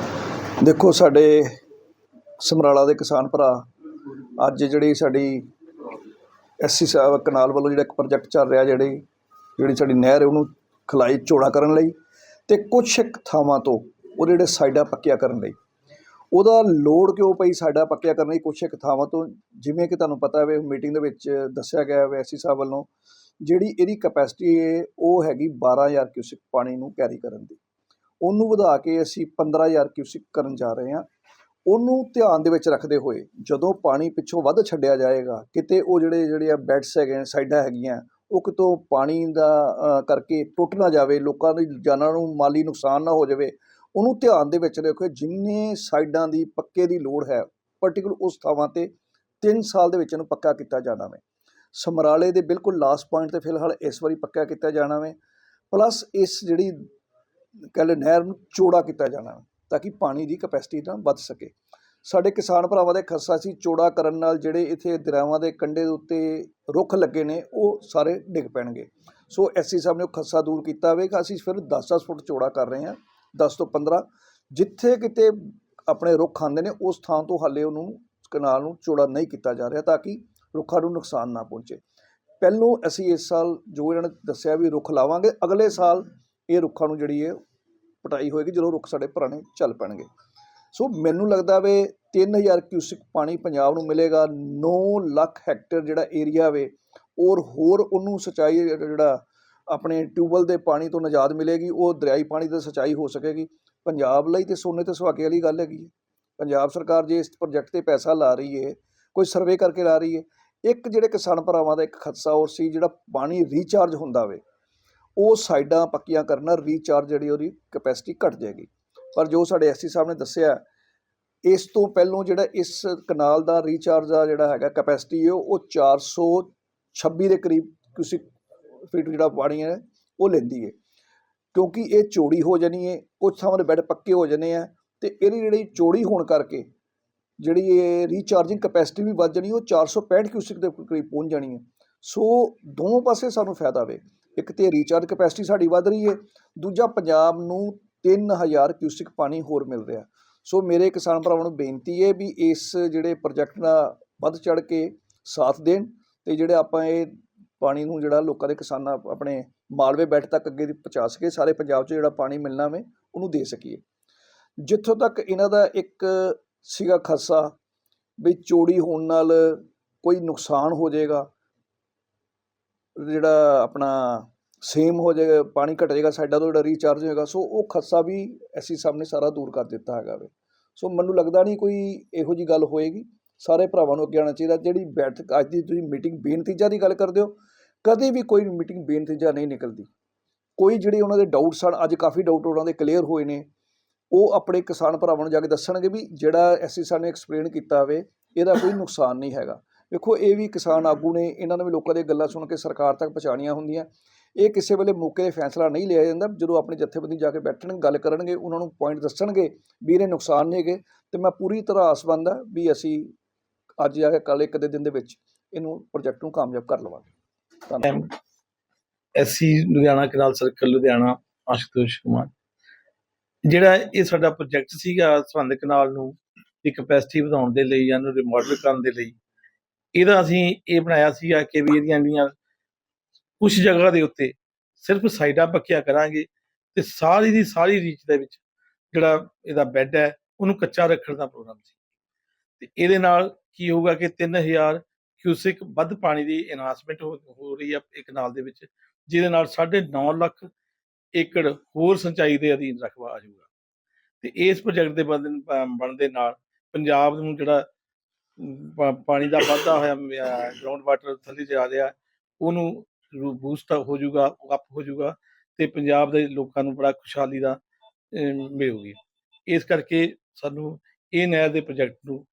C: ਦੇਖੋ ਸਾਡੇ ਸਮਰਾਲਾ ਦੇ ਕਿਸਾਨ ਭਰਾ ਅੱਜ ਜਿਹੜੀ ਸਾਡੀ ਐਸਸੀ ਸਾਹਿਬ ਕਨਾਲ ਵੱਲੋਂ ਜਿਹੜਾ ਇੱਕ ਪ੍ਰੋਜੈਕਟ ਚੱਲ ਰਿਹਾ ਜਿਹੜੀ ਜਿਹੜੀ ਸਾਡੀ ਨਹਿਰ ਉਹਨੂੰ ਖਲਾਈ ਚੌੜਾ ਕਰਨ ਲਈ ਤੇ ਕੁਛ ਇੱਕ ਥਾਵਾਂ ਤੋਂ ਉਹ ਜਿਹੜੇ ਸਾਈਡਾਂ ਪੱਕੀਆਂ ਕਰਨ ਲਈ। ਉਹਦਾ ਲੋੜ ਕਿਉਂ ਪਈ ਸਾਡਾ ਪੱਕਿਆ ਕਰਨ ਲਈ? ਕੁਛ ਇੱਕ ਥਾਵਾਂ ਤੋਂ, ਜਿਵੇਂ ਕਿ ਤੁਹਾਨੂੰ ਪਤਾ ਹੈ ਮੀਟਿੰਗ ਦੇ ਵਿੱਚ ਦੱਸਿਆ ਗਿਆ ਹੈ ਐਸਸੀ ਸਾਹਿਬ ਵੱਲੋਂ, ਜਿਹੜੀ ਇਹਦੀ ਕਪੈਸਿਟੀ ਹੈ ਉਹ ਹੈਗੀ 12000 ਕਿਊਸਿਕ ਪਾਣੀ ਨੂੰ ਕੈਰੀ ਕਰਨ ਦੀ। ਉਹਨੂੰ ਵਧਾ ਕੇ ਅਸੀਂ 15000 ਕਿਊਸਿਕ ਕਰਨ ਜਾ ਰਹੇ ਹਾਂ। ਉਹਨੂੰ ਧਿਆਨ ਦੇ ਵਿੱਚ ਰੱਖਦੇ ਹੋਏ, ਜਦੋਂ ਪਾਣੀ ਪਿੱਛੋਂ ਵੱਧ ਛੱਡਿਆ ਜਾਏਗਾ, ਕਿਤੇ ਉਹ ਜਿਹੜੇ ਜਿਹੜੇ ਆ ਬੈਡਸ ਹੈਗੇ, ਸਾਈਡਾਂ ਹੈਗੀਆਂ, ਉਹ ਕਿਤੋਂ ਪਾਣੀ ਦਾ ਕਰਕੇ ਟੁੱਟ ਨਾ ਜਾਵੇ, ਲੋਕਾਂ ਦੀ, ਜਾਨਾਂ ਨੂੰ ਮਾਲੀ ਨੁਕਸਾਨ ਨਾ ਹੋ ਜਾਵੇ ਉਹਨੂੰ ਧਿਆਨ ਦੇ ਵਿੱਚ ਰੱਖੋ ਜਿੰਨੇ ਸਾਈਡਾਂ ਦੀ ਪੱਕੇ ਦੀ ਲੋੜ ਹੈ ਪਾਰਟਿਕੂਲਰ ਉਸ ਥਾਵਾਂ ਤੇ 3 ਸਾਲ ਦੇ ਵਿੱਚ ਇਹਨੂੰ ਪੱਕਾ ਕੀਤਾ ਜਾਣਾ ਵੇ। ਸਮਰਾਲੇ ਦੇ ਬਿਲਕੁਲ ਲਾਸਟ ਪੁਆਇੰਟ ਤੇ ਫਿਲਹਾਲ ਇਸ ਵਾਰੀ ਪੱਕਾ ਕੀਤਾ ਜਾਣਾ ਵੇ। ਪਲੱਸ ਇਸ ਜਿਹੜੀ ਕੱਲ ਨਹਿਰ ਨੂੰ ਚੌੜਾ ਕੀਤਾ ਜਾਣਾ ਵੇ, ਤਾਂ ਕਿ ਪਾਣੀ ਦੀ ਕਪੈਸਿਟੀ ਤਾਂ ਵੱਧ ਸਕੇ। ਸਾਡੇ ਕਿਸਾਨ ਭਰਾਵਾਂ ਦੇ ਖਸਾ ਸੀ ਚੌੜਾ ਕਰਨ ਨਾਲ ਜਿਹੜੇ ਇੱਥੇ ਦਰਿਆਵਾਂ ਦੇ ਕੰਢੇ ਦੇ ਉੱਤੇ ਰੁੱਖ ਲੱਗੇ ਨੇ, ਉਹ ਸਾਰੇ ਡਿੱਗ ਪੈਣਗੇ। ਸੋ ਐਸਸੀ ਸਾਹਿਬ ਨੇ ਉਹ ਖਸਾ ਦੂਰ ਕੀਤਾ ਹੋਵੇਗਾ ਅਸੀਂ ਫਿਰ 10-10 ਫੁੱਟ ਚੌੜਾ ਕਰ ਰਹੇ ਹਾਂ। 10 ਤੋਂ 15 ਜਿੱਥੇ ਕਿਤੇ ਆਪਣੇ ਰੁੱਖ ਆਉਂਦੇ ਨੇ, ਉਸ ਥਾਂ ਤੋਂ ਹਾਲੇ ਉਹਨੂੰ ਕਨਾਲ ਨੂੰ ਚੌੜਾ ਨਹੀਂ ਕੀਤਾ ਜਾ ਰਿਹਾ ਤਾਂ ਕਿ ਰੁੱਖਾਂ ਨੂੰ ਨੁਕਸਾਨ ਨਾ ਪਹੁੰਚੇ। ਪਹਿਲੋਂ ਅਸੀਂ ਇਸ ਸਾਲ ਜੋ ਇਹਨਾਂ ਨੇ ਦੱਸਿਆ ਵੀ ਰੁੱਖ ਲਾਵਾਂਗੇ, ਅਗਲੇ ਸਾਲ ਇਹ ਰੁੱਖਾਂ ਨੂੰ ਜਿਹੜੀ ਹੈ ਪਟਾਈ ਹੋਏਗੀ, ਜਦੋਂ ਰੁੱਖ ਸਾਡੇ ਪੁਰਾਣੇ ਚੱਲ ਪੈਣਗੇ। ਸੋ ਮੈਨੂੰ ਲੱਗਦਾ ਵੇ 3000 ਕਿਊਸਿਕ ਪਾਣੀ ਪੰਜਾਬ ਨੂੰ ਮਿਲੇਗਾ 9 ਲੱਖ ਹੈਕਟੇਅਰ ਜਿਹੜਾ ਏਰੀਆ ਵੇ, ਔਰ ਹੋਰ ਉਹਨੂੰ ਸਿੰਚਾਈ ਜਿਹੜਾ ਆਪਣੇ ਟਿਊਬਵੈਲ ਦੇ ਪਾਣੀ ਤੋਂ ਨਜਾਤ ਮਿਲੇਗੀ, ਉਹ ਦਰਿਆਈ ਪਾਣੀ ਦੀ ਸਿੰਚਾਈ ਹੋ ਸਕੇਗੀ। ਪੰਜਾਬ ਲਈ ਤੇ ਸੋਨੇ ਤੇ ਸੁਹਾਗੇ ਵਾਲੀ ਗੱਲ ਹੈਗੀ ਹੈ। ਪੰਜਾਬ ਸਰਕਾਰ ਜੇ ਇਸ ਪ੍ਰੋਜੈਕਟ ਤੇ ਪੈਸਾ ਲਾ ਰਹੀ ਹੈ, ਕੋਈ ਸਰਵੇ ਕਰਕੇ ਲਾ ਰਹੀ ਹੈ, ਇੱਕ ਜਿਹੜੇ ਕਿਸਾਨ ਭਰਾਵਾਂ ਦਾ ਇੱਕ ਖਦਸ਼ਾ ਹੋਰ ਸੀ, ਜਿਹੜਾ ਪਾਣੀ ਰੀਚਾਰਜ ਹੁੰਦਾ ਵੇ, ਉਹ ਸਾਈਡਾਂ ਪੱਕੀਆਂ ਕਰਨਾ ਰੀਚਾਰਜ ਜਿਹੜੀ ਉਹਦੀ ਕਪੈਸਿਟੀ ਘਟ ਜਾਏਗੀ। ਪਰ ਜੋ ਸਾਡੇ ਐਸਸੀ ਸਾਹਿਬ ਨੇ ਦੱਸਿਆ, ਇਸ ਤੋਂ ਪਹਿਲੋਂ ਜਿਹੜਾ ਇਸ ਕਨਾਲ ਦਾ ਰੀਚਾਰਜ ਦਾ ਜਿਹੜਾ ਹੈਗਾ ਕੈਪੈਸਿਟੀ ਹੈ, ਉਹ 426 ਦੇ ਕਰੀਬ ਤੁਸੀਂ ਫੀਟ ਜਿਹੜਾ ਪਾਣੀ ਹੈ, ਉਹ ਲੈਂਦੀ ਹੈ। ਕਿਉਂਕਿ ਇਹ ਚੋੜੀ ਹੋ ਜਾਣੀ ਹੈ ਕੁਝ ਥਾਵਾਂ ਦੇ ਬੈੱਡ ਪੱਕੇ ਹੋ ਜਾਣੇ ਆ ਤੇ ਇਹਦੀ ਜਿਹੜੀ ਚੋੜੀ ਹੋਣ ਕਰਕੇ ਜਿਹੜੀ ਇਹ ਰੀਚਾਰਜਿੰਗ ਕਪੈਸਿਟੀ ਵੀ ਵੱਧ ਜਾਣੀ, ਉਹ 465 ਕਿਊਸਿਕ ਦੇ ਕਰੀਬ ਪਹੁੰਚ ਜਾਣੀ ਹੈ। ਸੋ ਦੋਵੇਂ ਪਾਸੇ ਸਾਨੂੰ ਫਾਇਦਾ ਹੋਵੇ ਇੱਕ ਤੇ ਰੀਚਾਰਜ ਕਪੈਸਿਟੀ ਸਾਡੀ ਵੱਧ ਰਹੀ ਹੈ, ਦੂਜਾ ਪੰਜਾਬ ਨੂੰ 3000 ਕਿਊਸਿਕ ਪਾਣੀ ਹੋਰ ਮਿਲ ਰਿਹਾ। ਸੋ ਮੇਰੇ ਕਿਸਾਨ ਭਰਾਵਾਂ ਨੂੰ ਬੇਨਤੀ ਹੈ ਵੀ ਇਸ ਜਿਹੜੇ ਪ੍ਰੋਜੈਕਟ ਦਾ ਵੱਧ ਚੜ ਕੇ ਸਾਥ ਦੇਣ ਤੇ ਜਿਹੜੇ ਆਪਾਂ ਇਹ ਪਾਣੀ ਨੂੰ ਜਿਹੜਾ ਲੋਕਾਂ ਦੇ ਕਿਸਾਨਾਂ ਆਪਣੇ ਮਾਲਵੇ ਬੈਠ ਤੱਕ ਅੱਗੇ ਦੀ ਪਹੁੰਚਾ ਸਕੀਏ, ਸਾਰੇ ਪੰਜਾਬ 'ਚ ਜਿਹੜਾ ਪਾਣੀ ਮਿਲਣਾ ਵੇ, ਉਹਨੂੰ ਦੇ ਸਕੀਏ। ਜਿੱਥੋਂ ਤੱਕ ਇਹਨਾਂ ਦਾ ਇੱਕ ਸੀਗਾ ਖਸਾ ਵੀ ਚੋਰੀ ਹੋਣ ਨਾਲ ਕੋਈ ਨੁਕਸਾਨ ਹੋ ਜਾਏਗਾ, ਜਿਹੜਾ ਆਪਣਾ ਸੇਮ ਹੋ ਜਾਏਗਾ, ਪਾਣੀ ਘਟ ਜਾਏਗਾ ਸਾਈਡਾਂ ਤੋਂ ਜਿਹੜਾ ਰੀਚਾਰਜ ਹੋਏਗਾ, ਸੋ ਉਹ ਖਦਸ਼ਾ ਵੀ ਅਸੀਂ ਸਾਹਮਣੇ ਸਾਰਾ ਦੂਰ ਕਰ ਦਿੱਤਾ ਹੈਗਾ ਵੇ। ਸੋ ਮੈਨੂੰ ਲੱਗਦਾ ਨਹੀਂ ਕੋਈ ਇਹੋ ਜੀ ਗੱਲ ਹੋਏਗੀ, ਸਾਰੇ ਭਰਾਵਾਂ ਨੂੰ ਅੱਗੇ ਆਉਣਾ ਚਾਹੀਦਾ, ਜਿਹੜੀ ਬੈਠਕ, ਅੱਜ ਦੀ ਤੁਸੀਂ ਮੀਟਿੰਗ ਬੇਨਤੀਜਾ ਦੀ ਗੱਲ ਕਰਦੇ ਹੋ ਕਦੇ ਵੀ ਕੋਈ ਮੀਟਿੰਗ ਬੇਨਤੀਜਾ ਨਹੀਂ ਨਿਕਲਦੀ। ਕੋਈ ਜਿਹੜੇ ਉਹਨਾਂ ਦੇ ਡਾਊਟਸ ਹਨ, ਅੱਜ ਕਾਫੀ ਡਾਊਟ ਉਹਨਾਂ ਦੇ ਕਲੀਅਰ ਹੋਏ ਨੇ। ਉਹ ਆਪਣੇ ਕਿਸਾਨ ਭਰਾਵਾਂ ਨੂੰ ਜਾ ਕੇ ਦੱਸਣਗੇ ਵੀ ਜਿਹੜਾ ਐਸਸੀ ਸਾਹਿਬ ਨੇ ਐਕਸਪਲੇਨ ਕੀਤਾ ਹੋਵੇ ਇਹਦਾ ਕੋਈ ਨੁਕਸਾਨ ਨਹੀਂ ਹੈਗਾ। ਵੇਖੋ ਇਹ ਵੀ ਕਿਸਾਨ ਆਗੂ ਨੇ, ਇਹਨਾਂ ਨੇ ਵੀ ਲੋਕਾਂ ਦੀਆਂ ਗੱਲਾਂ ਸੁਣ ਕੇ ਸਰਕਾਰ ਤੱਕ ਪਹੁੰਚਾਉਣੀਆਂ ਹੁੰਦੀਆਂ। ਇਹ ਕਿਸੇ ਵੇਲੇ ਮੌਕੇ 'ਤੇ ਫੈਸਲਾ ਨਹੀਂ ਲਿਆ ਜਾਂਦਾ। ਜਦੋਂ ਆਪਣੀ ਜਥੇਬੰਦੀ ਜਾ ਕੇ ਬੈਠਣ, ਗੱਲ ਕਰਨਗੇ, ਉਹਨਾਂ ਨੂੰ ਪੁਆਇੰਟ ਦੱਸਣਗੇ ਵੀ ਇਹਨੇ ਨੁਕਸਾਨ ਨੇਗੇ ਹੈਗੇ। ਤੇ ਮੈਂ ਪੂਰੀ ਤਰ੍ਹਾਂ ਆਸਵੰਦ ਹਾਂ ਵੀ ਅਸੀਂ ਅੱਜ ਜਾਂ ਕੇ ਕੱਲ ਇੱਕ ਦੇ ਦਿਨ ਦੇ ਵਿੱਚ ਇਹਨੂੰ ਪ੍ਰੋਜੈਕਟ ਨੂੰ ਕਾਮਯਾਬ ਕਰ ਲਵਾਂਗੇ।
F: SC Ludhiana canal circle Ludhiana, Ashutosh Kumar. ਜਿਹੜਾ ਇਹ ਸਾਡਾ ਪ੍ਰੋਜੈਕਟ ਸੀਗਾ ਸਰਹੰਦ ਕਨਾਲ ਨੂੰ ਦੀ ਕਪੈਸਿਟੀ ਵਧਾਉਣ ਦੇ ਲਈ ਜਾਂ ਇਹਨੂੰ ਰਿਮੋਡਲ ਕਰਨ ਦੇ ਲਈ, ਇਹਦਾ ਅਸੀਂ ਇਹ ਬਣਾਇਆ ਸੀਗਾ ਕਿ ਵੀ ਇਹਦੀਆਂ ਜਿਹੜੀਆਂ ਕੁਝ ਜਗ੍ਹਾ ਦੇ ਉੱਤੇ ਸਿਰਫ ਸਾਈਡਾਂ ਪੱਕੀਆਂ ਕਰਾਂਗੇ ਤੇ ਸਾਰੀ ਦੀ ਸਾਰੀ ਰੀਚ ਦੇ ਵਿੱਚ ਜਿਹੜਾ ਇਹਦਾ ਬੈੱਡ ਹੈ, ਉਹਨੂੰ ਕੱਚਾ ਰੱਖਣ ਦਾ ਪ੍ਰੋਗਰਾਮ ਸੀ। ਤੇ ਇਹਦੇ ਨਾਲ ਕੀ ਹੋਊਗਾ ਕਿ 3000 ਕਿਊਸਿਕ ਵੱਧ ਪਾਣੀ ਦੀ ਇਨਹਾਂਸਮੈਂਟ ਹੋ ਹੋ ਰਹੀ ਹੈ ਇੱਕ ਨਾਲ ਦੇ ਵਿੱਚ ਜਿਹਦੇ ਨਾਲ 9.5 ਲੱਖ ਏਕੜ ਹੋਰ ਸਿੰਚਾਈ ਦੇ ਅਧੀਨ ਰਕਬਾ ਆ ਜਾਊਗਾ। ਤੇ ਇਸ ਪ੍ਰੋਜੈਕਟ ਦੇ ਬਣਨ ਬਣਨ ਦੇ ਨਾਲ ਪੰਜਾਬ ਨੂੰ ਜਿਹੜਾ ਪਾਣੀ ਦਾ ਵਾਧਾ ਹੋਇਆ ਗਰਾਊਂਡ ਵਾਟਰ ਥੱਲੇ ਜਾ ਰਿਹਾ ਉਹਨੂੰ ਬੂਸਟ ਹੋ ਜਾਊਗਾ ਅਪ ਹੋ ਜਾਊਗਾ ਤੇ ਪੰਜਾਬ ਦੇ ਲੋਕਾਂ ਨੂੰ ਬੜਾ ਖੁਸ਼ਹਾਲੀ ਦਾ ਅਮ, ਮਿਲੂਗੀ। ਇਸ ਕਰਕੇ ਸਾਨੂੰ ਇਹ ਨਹਿਰ ਦੇ ਪ੍ਰੋਜੈਕਟ ਨੂੰ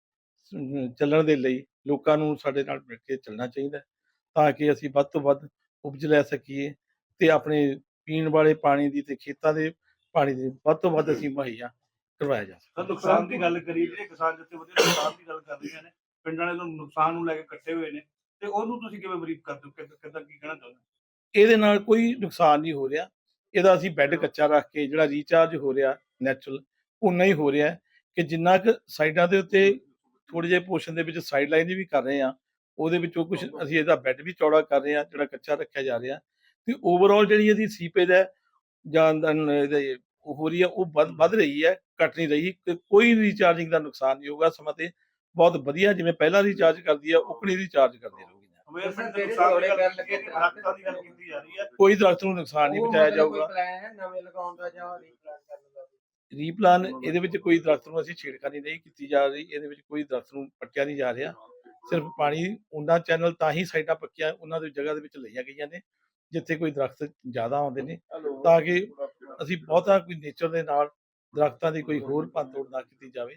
F: ਚੱਲਣ ਦੇ ਲਈ ਲੋਕਾਂ ਨੂੰ ਸਾਡੇ ਨਾਲ ਮਿਲ ਕੇ ਚੱਲਣਾ ਚਾਹੀਦਾ ਤਾਂ ਕਿ ਅਸੀਂ ਵੱਧ ਤੋਂ ਵੱਧ ਉਪਜ ਲੈ ਸਕੀਏ ਤੇ ਆਪਣੇ ਪੀਣ ਵਾਲੇ ਪਾਣੀ ਦੀ ਤੇ ਖੇਤਾਂ ਦੇ ਪਾਣੀ ਦੀ ਵੱਧ ਤੋਂ ਵੱਧ ਅਸੀਂ ਮੁਹੱਈਆ ਕਰਵਾਇਆ ਜਾ ਸਕੇ।
E: ਸਰ ਨੁਕਸਾਨ ਦੀ ਗੱਲ ਕਰੀ ਜਿਹੜੇ ਕਿਸਾਨ ਜਿੱਥੇ ਵਧੀਆ ਨੁਕਸਾਨ ਦੀ ਗੱਲ ਕਰ ਰਹੀਆਂ ਨੇ। ਪਿੰਡਾਂ ਵਾਲੇ ਨੂੰ ਨੁਕਸਾਨ ਨੂੰ ਲੈ ਕੇ ਇਕੱਠੇ ਹੋਏ ਨੇ ਤੇ ਉਹਨੂੰ ਤੁਸੀਂ ਕਿਵੇਂ ਬਰੀਫ ਕਰਦੇ ਹੋ ਕਿੱਦਾਂ ਕੀ ਕਹਿਣਾ ਚਾਹੁੰਦੇ?
F: ਇਹਦੇ ਨਾਲ ਕੋਈ ਨੁਕਸਾਨ ਨਹੀਂ ਹੋ ਰਿਹਾ। ਇਹਦਾ ਅਸੀਂ ਬੈੱਡ ਕੱਚਾ ਰੱਖ ਕੇ ਜਿਹੜਾ ਰੀਚਾਰਜ ਹੋ ਰਿਹਾ ਨੈਚੁਰਲ ਉਨਾ ਹੀ ਹੋ ਰਿਹਾ ਕਿ ਜਿੰਨਾ ਕੁ ਸਾਈਡਾਂ ਦੇ ਉੱਤੇ ਥੋੜੇ ਜਿਹੇ ਪੋਰਸ਼ਨ ਦੇ ਵਿੱਚ ਸਾਈਡ ਲਾਈਨ ਵੀ ਕਰ ਰਹੇ ਆ ਉਹਦੇ ਵਿੱਚੋਂ ਕੁਝ ਅਸੀਂ ਇਹਦਾ ਬੈੱਡ ਵੀ ਚੌੜਾ ਕਰ ਰਹੇ ਆ ਜਿਹੜਾ ਕੱਚਾ ਰੱਖਿਆ ਜਾ ਰਿਹਾ। ਤੇ ਓਵਰਆਲ ਜਿਹੜੀ ਇਹਦੀ ਸੀਪੇਜ ਹੈ ਜਾਂ ਇਹਦੇ ਹੋ ਰਹੀ ਹੈ ਉਹ ਵੱਧ ਰਹੀ ਹੈ ਘਟ ਨਹੀਂ ਰਹੀ ਤੇ ਕੋਈ ਰੀਚਾਰਜਿੰਗ ਦਾ ਨੁਕਸਾਨ ਨਹੀਂ ਹੋਊਗਾ ਸਮਾਂ ਤੇ ਬਹੁਤ ਵਧੀਆ ਜਿਵੇਂ ਪਹਿਲਾਂ ਰੀਚਾਰਜ ਕਰਦੀ ਆ ਉਕਣੀ ਰੀਚਾਰਜ ਕਰਦੀ ਰਹੂਗੀ
E: ਅਵੇਅਰਮੈਂਟ ਦੇ ਨੁਕਸਾਨ ਦੀ ਗੱਲ ਕੀਤੀ ਦਰਖਤਾਂ ਦੀ ਗੱਲ ਕੀਤੀ ਜਾ ਰਹੀ ਹੈ।
F: ਕੋਈ ਦਰਖਤ ਨੂੰ ਨੁਕਸਾਨ ਨਹੀਂ ਪਹੁੰਚਾਇਆ ਜਾਊਗਾ।
G: ਨਵੇਂ ਲਗਾਉਣ ਦਾ ਜਾਂ ਰੀਪਲਾਨ ਕਰਨ? ਦਾ
F: ਰੀਪਲਾਨ ਇਹਦੇ ਵਿੱਚ ਕੋਈ ਦਰਖਤ ਨੂੰ ਅਸੀਂ ਛੇੜਖਾਨੀ ਨਹੀਂ ਕੀਤੀ ਜਾ ਰਹੀ ਇਹਦੇ ਵਿੱਚ ਕੋਈ ਦਰਖਤ ਨੂੰ ਪੱਟਿਆ ਨਹੀਂ ਜਾ ਰਿਹਾ। ਸਿਰਫ ਪਾਣੀ ਉਹਨਾਂ ਚੈਨਲ ਤਾਂ ਹੀ ਸਾਈਡਾਂ ਪੱਕੀਆਂ ਉਹਨਾਂ ਦੀ ਜਗ੍ਹਾ ਦੇ ਵਿੱਚ ਲਈਆਂ ਗਈਆਂ ਨੇ ਜਿੱਥੇ ਕੋਈ ਦਰਖਤ ਜ਼ਿਆਦਾ ਆਉਂਦੇ ਨੇ ਤਾਂ ਕਿ ਅਸੀਂ ਬਹੁਤਾ ਕੋਈ ਨੇਚਰ ਦੇ ਨਾਲ ਦਰਖਤਾਂ ਦੀ ਕੋਈ ਹੋਰ ਭੰਨਤੋੜ ਨਾ ਕੀਤੀ ਜਾਵੇ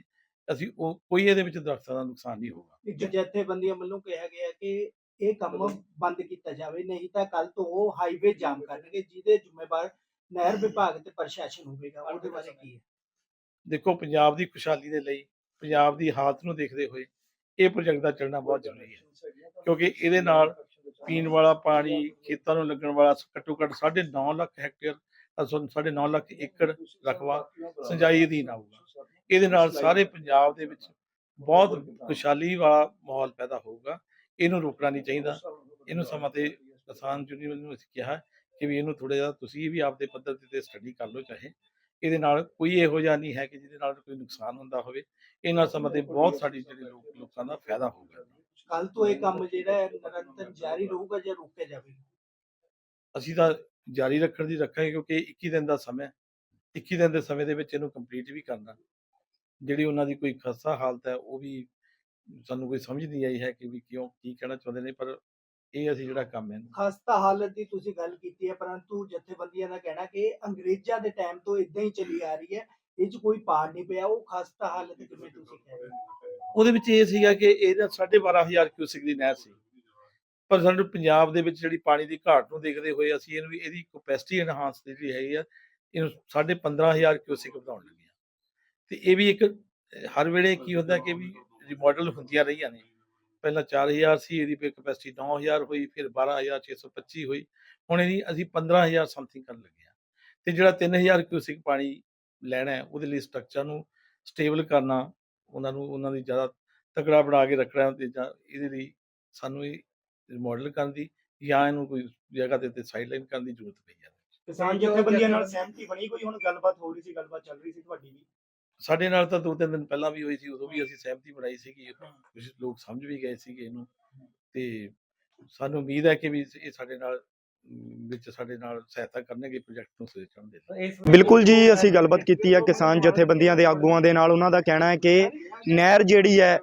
F: ਅਸੀਂ ਉਹ ਕੋਈ ਇਹਦੇ ਵਿੱਚ ਦਰਖਤਾਂ ਦਾ ਨੁਕਸਾਨ ਨਹੀਂ ਹੋਊਗਾ।
G: ਇੱਕ ਜਥੇਬੰਦੀਆਂ ਵੱਲੋਂ ਕਿਹਾ ਗਿਆ ਕਿ ਇਹ ਕੰਮ ਬੰਦ ਕੀਤਾ ਜਾਵੇ ਨਹੀਂ ਤਾਂ ਕੱਲ ਤੋਂ ਉਹ ਹਾਈਵੇ ਜਾਮ ਕਰਨਗੇ ਜਿਹਦੇ ਜ਼ਿੰਮੇਵਾਰ ਨਹਿਰ ਵਿਭਾਗ ਤੇ ਪ੍ਰਸ਼ਾਸਨ ਹੋਵੇਗਾ ਉਹਦੇ ਬਾਰੇ ਕੀ ਹੈ?
F: ਦੇਖੋ ਪੰਜਾਬ ਦੀ ਖੁਸ਼ਹਾਲੀ ਦੇ ਲਈ ਪੰਜਾਬ ਦੀ ਹਾਲਤ ਨੂੰ ਦੇਖਦੇ ਹੋਏ ਇਹ ਪ੍ਰੋਜੈਕਟ ਦਾ ਚੱਲਣਾ ਬਹੁਤ ਜ਼ਰੂਰੀ ਹੈ। ਕਿਉਂਕਿ ਇਹਦੇ ਨਾਲ ਪੀਣ ਵਾਲਾ ਪਾਣੀ ਖੇਤਾਂ ਨੂੰ ਲੱਗਣ ਵਾਲਾ ਘੱਟੋ ਘੱਟ 9.5 ਲੱਖ ਹੈਕਟੇਅਰ ਅ, ਸੋ 9.5 ਲੱਖ ਏਕੜ ਰਕਬਾ ਸਿੰਜਾਈ ਅਧੀਨ ਆਊਗਾ। ਇਹਦੇ ਨਾਲ ਸਾਰੇ ਪੰਜਾਬ ਦੇ ਵਿੱਚ ਬਹੁਤ ਖੁਸ਼ਹਾਲੀ ਵਾਲਾ ਮਾਹੌਲ ਪੈਦਾ ਹੋਊਗਾ। ਇਹਨੂੰ ਰੋਕਣਾ ਨਹੀਂ ਚਾਹੀਦਾ। ਇਹਨੂੰ ਸਮਾਂ ਤੇ ਕਿਸਾਨ ਯੂਨੀਅਨ ਨੂੰ ਅਸੀਂ ਕਿਹਾ ਕਿ ਵੀ ਇਹਨੂੰ ਥੋੜਾ ਜਿਹਾ ਤੁਸੀਂ ਵੀ ਆਪਦੇ ਪੱਧਰ ਤੇ ਸਟੱਡੀ ਕਰ ਲਓ ਚਾਹੇ। ਇਹਦੇ ਨਾਲ ਕੋਈ ਇਹੋ ਜਿਹਾ ਨਹੀਂ ਹੈ ਕਿ ਜਿਹਦੇ ਨਾਲ ਕੋਈ ਨੁਕਸਾਨ ਹੁੰਦਾ ਹੋਵੇ। ਇਹ ਨਾਲ ਸਮਾਂ ਤੇ ਬਹੁਤ ਸਾਡੀ ਜਿਹੜੇ ਲੋਕ ਲੋਕਾਂ ਦਾ ਫਾਇਦਾ ਹੋਊਗਾ
G: ਕੱਲ ਤੋਂ ਇਹ ਕੰਮ ਜਿਹੜਾ ਹੈ ਨਿਰੰਤਰ ਜਾਰੀ ਰਹੂਗਾ ਜਾਂ ਰੋਕਿਆ ਜਾਵੇਗਾ?
F: ਅਸੀਂ ਤਾਂ ਜਾਰੀ ਰੱਖਣ ਦੀ ਰੱਖਾਂਗੇ ਕਿਉਂਕਿ 21 ਦਿਨ ਦਾ ਸਮਾਂ ਹੈ। 21 ਦਿਨ ਦੇ ਸਮੇਂ ਦੇ ਵਿੱਚ ਇਹਨੂੰ ਕੰਪਲੀਟ ਵੀ ਕਰਨਾ। ਜਿਹੜੀ ਉਹਨਾਂ ਦੀ ਕੋਈ ਖਸਤਾ ਹਾਲਤ ਹੈ ਉਹ ਵੀ ਸਾਨੂੰ ਕੋਈ ਸਮਝ ਨਹੀਂ ਆਈ ਹੈ ਕਿ ਵੀ ਕਿਉਂ ਕੀ ਕਹਿਣਾ ਚਾਹੁੰਦੇ ਨੇ ਪਰ ਇਹ ਅਸੀਂ ਜਿਹੜਾ ਕੰਮ ਹੈ
G: ਖਸਤਾ ਹਾਲਤ ਦੀ ਤੁਸੀਂ ਗੱਲ ਕੀਤੀ ਹੈ ਪਰੰਤੂ ਜਥੇਬੰਦੀਆਂ ਦਾ ਕਹਿਣਾ ਕਿ ਅੰਗਰੇਜ਼ਾਂ ਦੇ ਟਾਈਮ ਤੋਂ ਇਦਾਂ ਹੀ ਚੱਲੀ ਆ ਰਹੀ ਹੈ ਇਹ 'ਚ ਕੋਈ ਪਾੜ ਨਹੀਂ ਪਿਆ ਉਹ ਖਸਤਾ ਹਾਲਤ ਕਿਵੇਂ ਤੁਸੀਂ ਕਹਿ ਰਹੇ ਹੋ।
F: ਉਹਦੇ ਵਿੱਚ ਇਹ ਸੀਗਾ ਕਿ ਇਹਦਾ 12500 ਕਿਊਸਿਕ ਦੀ ਨਹਿਰ ਸੀ। ਪਰ ਸਾਨੂੰ ਪੰਜਾਬ ਦੇ ਵਿੱਚ ਜਿਹੜੀ ਪਾਣੀ ਦੀ ਘਾਟ ਨੂੰ ਦੇਖਦੇ ਹੋਏ ਅਸੀਂ ਇਹਨੂੰ ਵੀ ਇਹਦੀ ਕਪੈਸਿਟੀ ਐਨਹਾਂਸ ਜਿਹੜੀ ਹੈਗੀ ਆ ਇਹਨੂੰ 15500 ਕਿਊਸਿਕ ਵਧਾਉਣ ਲੱਗੇ ਆ ਤੇ ਇਹ ਵੀ ਇੱਕ ਹਰ ਵੇਲੇ ਕੀ ਹੁੰਦਾ ਕਿ ਵੀ ਰਿਮੋਡਲ ਹੁੰਦੀਆਂ ਰਹੀਆਂ ਨੇ। ਪਹਿਲਾਂ 4000 ਸੀ, ਇਹਦੀ ਫਿਰ ਕਪੈਸਿਟੀ 9000 ਹੋਈ, ਫਿਰ 12625 ਹੋਈ। ਹੁਣ ਇਹਦੀ ਅਸੀਂ 15000 ਸਮਥਿੰਗ ਕਰਨ ਲੱਗੇ ਆ ਤੇ ਜਿਹੜਾ 3000 ਕਿਊਸਿਕ ਪਾਣੀ ਲੈਣਾ ਹੈ, ਉਹਦੇ ਲਈ ਸਟਰਕਚਰ ਨੂੰ ਸਟੇਬਲ ਕਰਨਾ, ਉਹਨਾਂ ਨੂੰ, ਉਹਨਾਂ ਦੀ ਜ਼ਿਆਦਾ ਤਕੜਾ ਬਣਾ ਕੇ ਰੱਖਣਾ ਤੇ ਇਹਦੇ ਲਈ ਸਾਨੂੰ ਇਹ ਮਾਡਲ ਕਰਨ ਦੀ ਜਾਂ ਇਹਨੂੰ ਕੋਈ ਜਗ੍ਹਾ ਦੇ ਉੱਤੇ ਸਾਈਡਲਾਈਨ ਕਰਨ ਦੀ ਜ਼ਰੂਰਤ ਪਈ ਹੈ।
A: ਕਿਸਾਨ ਜਥੇਬੰਦੀਆਂ ਨਾਲ ਸਹਿਮਤੀ ਬਣੀ ਕੋਈ? ਹੁਣ ਗੱਲਬਾਤ ਹੋ ਰਹੀ ਸੀ, ਗੱਲਬਾਤ ਚੱਲ ਰਹੀ ਸੀ ਤੁਹਾਡੀ ਵੀ।
F: ਸਾਡੇ ਨਾਲ ਤਾਂ ਦੋ ਤਿੰਨ ਦਿਨ ਪਹਿਲਾਂ ਵੀ ਹੋਈ ਸੀ ਉਦੋਂ ਵੀ ਅਸੀਂ ਸਹਿਮਤੀ ਬਣਾਈ ਸੀਗੀ ਕੁਝ ਲੋਕ ਸਮਝ ਵੀ ਗਏ ਸੀਗੇ ਇਹਨੂੰ ਤੇ ਸਾਨੂੰ ਉਮੀਦ ਹੈ ਕਿ ਵੀ ਇਹ ਸਾਡੇ ਨਾਲ ਵਿੱਚ ਸਾਡੇ ਨਾਲ ਸਹਾਇਤਾ ਕਰਨਗੇ ਪ੍ਰੋਜੈਕਟ ਨੂੰ ਸੁਚਣ ਦੇ ਲਈ।
A: ਬਿਲਕੁਲ ਜੀ ਅਸੀਂ ਗੱਲਬਾਤ ਕੀਤੀ ਹੈ ਕਿਸਾਨ ਜਥੇਬੰਦੀਆਂ ਦੇ ਆਗੂਆਂ ਦੇ ਨਾਲ ਉਹਨਾਂ ਦਾ ਕਹਿਣਾ ਹੈ ਕਿ ਨਹਿਰ ਜਿਹੜੀ ਹੈ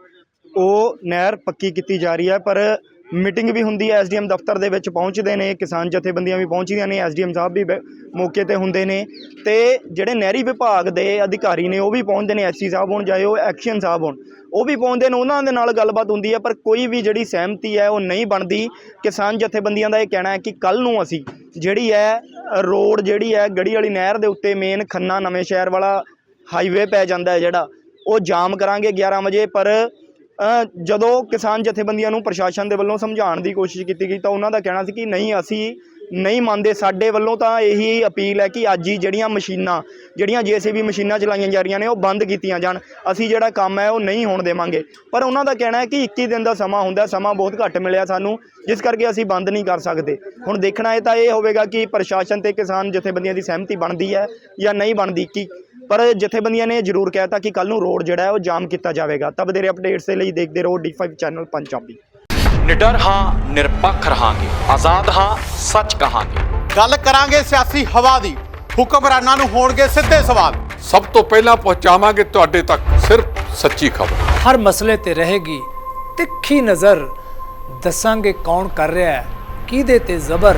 A: ਉਹ ਨਹਿਰ ਪੱਕੀ ਕੀਤੀ ਜਾ ਰਹੀ ਹੈ ਪਰ ਮੀਟਿੰਗ ਵੀ ਹੁੰਦੀ ਹੈ, ਐਸਡੀਐਮ ਦਫ਼ਤਰ ਦੇ ਵਿੱਚ ਪਹੁੰਚਦੇ ਨੇ, ਕਿਸਾਨ ਜਥੇਬੰਦੀਆਂ ਵੀ ਪਹੁੰਚਦੀਆਂ ਨੇ, ਐਸਡੀਐਮ ਸਾਹਿਬ ਵੀ ਮੌਕੇ ਤੇ ਹੁੰਦੇ ਨੇ। ਤੇ ਜਿਹੜੇ ਨਹਿਰੀ ਵਿਭਾਗ ਦੇ ਅਧਿਕਾਰੀ ਨੇ, ਉਹ ਵੀ ਪਹੁੰਚਦੇ ਨੇ, ਐਸਸੀ ਸਾਹਿਬ ਹੋਣ ਚਾਹੇ ਉਹ ਐਕਸ਼ਨ ਸਾਹਿਬ ਹੋਣ। ਉਹ ਵੀ ਪਹੁੰਚਦੇ ਨੇ, ਉਹਨਾਂ ਦੇ ਨਾਲ ਗੱਲਬਾਤ ਹੁੰਦੀ ਹੈ, ਪਰ ਕੋਈ ਵੀ ਜਿਹੜੀ ਸਹਿਮਤੀ ਹੈ, ਉਹ ਨਹੀਂ ਬਣਦੀ। ਕਿਸਾਨ ਜਥੇਬੰਦੀਆਂ ਦਾ ਇਹ ਕਹਿਣਾ ਹੈ ਕਿ ਕੱਲ ਨੂੰ ਅਸੀਂ ਜਿਹੜੀ ਹੈ, ਰੋਡ ਜਿਹੜੀ ਹੈ, ਗੜੀ ਵਾਲੀ ਨਹਿਰ ਦੇ ਉੱਤੇ ਮੇਨ ਖੰਨਾ ਨਵੇਂ ਸ਼ਹਿਰ ਵਾਲਾ ਹਾਈਵੇ ਪੈ ਜਾਂਦਾ ਹੈ ਜਿਹੜਾ, ਉਹ ਜਾਮ ਕਰਾਂਗੇ 11 ਵਜੇ, ਪਰ ਜਦੋਂ ਕਿਸਾਨ ਜਥੇਬੰਦੀਆਂ ਨੂੰ ਪ੍ਰਸ਼ਾਸਨ ਦੇ ਵੱਲੋਂ ਸਮਝਾਉਣ ਦੀ ਕੋਸ਼ਿਸ਼ ਕੀਤੀ ਗਈ ਤਾਂ ਉਹਨਾਂ ਦਾ ਕਹਿਣਾ ਸੀ ਕਿ ਨਹੀਂ, ਅਸੀਂ ਨਹੀਂ ਮੰਨਦੇ। ਸਾਡੇ ਵੱਲੋਂ ਤਾਂ ਇਹੀ ਅਪੀਲ ਹੈ ਕਿ ਅੱਜ ਹੀ ਜਿਹੜੀਆਂ ਮਸ਼ੀਨਾਂ, ਜਿਹੜੀਆਂ ਜੀਸੀਬੀ ਮਸ਼ੀਨਾਂ ਚਲਾਈਆਂ ਜਾ ਰਹੀਆਂ ਨੇ, ਉਹ ਬੰਦ ਕੀਤੀਆਂ ਜਾਣ। ਅਸੀਂ ਜਿਹੜਾ ਕੰਮ ਹੈ, ਉਹ ਨਹੀਂ ਹੋਣ ਦੇਵਾਂਗੇ। ਪਰ ਉਹਨਾਂ ਦਾ ਕਹਿਣਾ ਹੈ ਕਿ 21 ਦਿਨ ਦਾ ਸਮਾਂ ਹੁੰਦਾ ਸਮਾਂ ਬਹੁਤ ਘੱਟ ਮਿਲਿਆ ਸਾਨੂੰ, ਜਿਸ ਕਰਕੇ ਅਸੀਂ ਬੰਦ ਨਹੀਂ ਕਰ ਸਕਦੇ। ਹੁਣ ਦੇਖਣਾ ਇਹ ਤਾਂ ਇਹ ਹੋਵੇਗਾ ਕਿ ਪ੍ਰਸ਼ਾਸਨ ਤੇ ਕਿਸਾਨ ਜਥੇਬੰਦੀਆਂ ਦੀ ਸਹਿਮਤੀ ਬਣਦੀ ਹੈ ਜਾਂ ਨਹੀਂ ਬਣਦੀ ਕਿ ਪਰ ਜਥੇਬੰਦੀਆਂ ਨੇ ਜ਼ਰੂਰ ਕਹਿਤਾ ਕਿ ਕੱਲ ਨੂੰ ਰੋਡ ਜਿਹੜਾ ਹੈ ਉਹ ਜਾਮ ਕੀਤਾ ਜਾਵੇਗਾ। ਤਾਂ ਵਧੇਰੇ ਅਪਡੇਟਸ ਦੇ ਲਈ ਦੇਖਦੇ ਰਹੋ D5 ਚੈਨਲ ਪੰਜਾਬੀ
H: ਨਿਡਰ ਹਾਂ ਨਿਰਪੱਖ ਰਹਾਂਗੇ। ਆਜ਼ਾਦ ਹਾਂ ਸੱਚ ਕਹਾਂਗੇ।
I: ਗੱਲ ਕਰਾਂਗੇ ਸਿਆਸੀ ਹਵਾ ਦੀ। ਹੁਕਮਰਾਨਾਂ ਨੂੰ ਹੋਣਗੇ ਸਿੱਧੇ ਸਵਾਲ।
J: ਸਭ ਤੋਂ ਪਹਿਲਾਂ ਪਹੁੰਚਾਵਾਂਗੇ ਤੁਹਾਡੇ ਤੱਕ ਸਿਰਫ ਸੱਚੀ ਖਬਰ।
K: ਹਰ ਮਸਲੇ ਤੇ ਰਹੇਗੀ ਤਿੱਖੀ ਨਜ਼ਰ। ਦੱਸਾਂਗੇ ਕੌਣ ਕਰ ਰਿਹਾ ਹੈ ਕਿਹਦੇ ਤੇ ਜ਼ਬਰ।